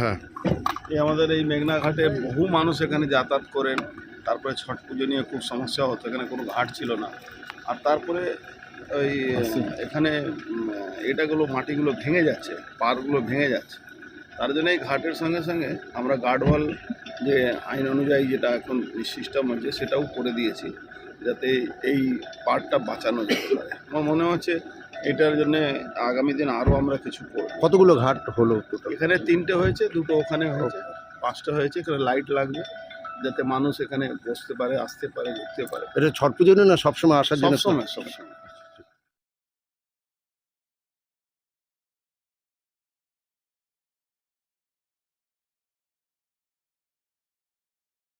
হ্যাঁ। এই আমাদের এই মেঘনা ঘাটে বহু মানুষ এখানে যাতায়াত করেন। তারপরে ছট পুজো নিয়ে খুব সমস্যা হতো এখানে কোনো ঘাট ছিল না। আর তারপরে ওই এখানে এটাগুলো মাটিগুলো ভেঙে যাচ্ছে পারগুলো ভেঙে যাচ্ছে। তার জন্য এই ঘাটের সঙ্গে সঙ্গে আমরা গার্ডওয়াল যে আইন অনুযায়ী যেটা এখন সিস্টেম হচ্ছে সেটাও করে দিয়েছি যাতে এই পার্টটা বাঁচানো যেতে পারে। আমার মনে হচ্ছে এটার জন্য আগামী দিন আরও আমরা কিছু করব। কতগুলো ঘাট হলো টোটাল এখানে তিনটে হয়েছে দুটো ওখানে হয়েছে পাঁচটা হয়েছে এখানে লাইট লাগবে যাতে মানুষ এখানে বসতে পারে আসতে পারে ঘুরতে পারে। এটা ছট পুজো না সবসময় আসার জন্য সবসময় সবসময়।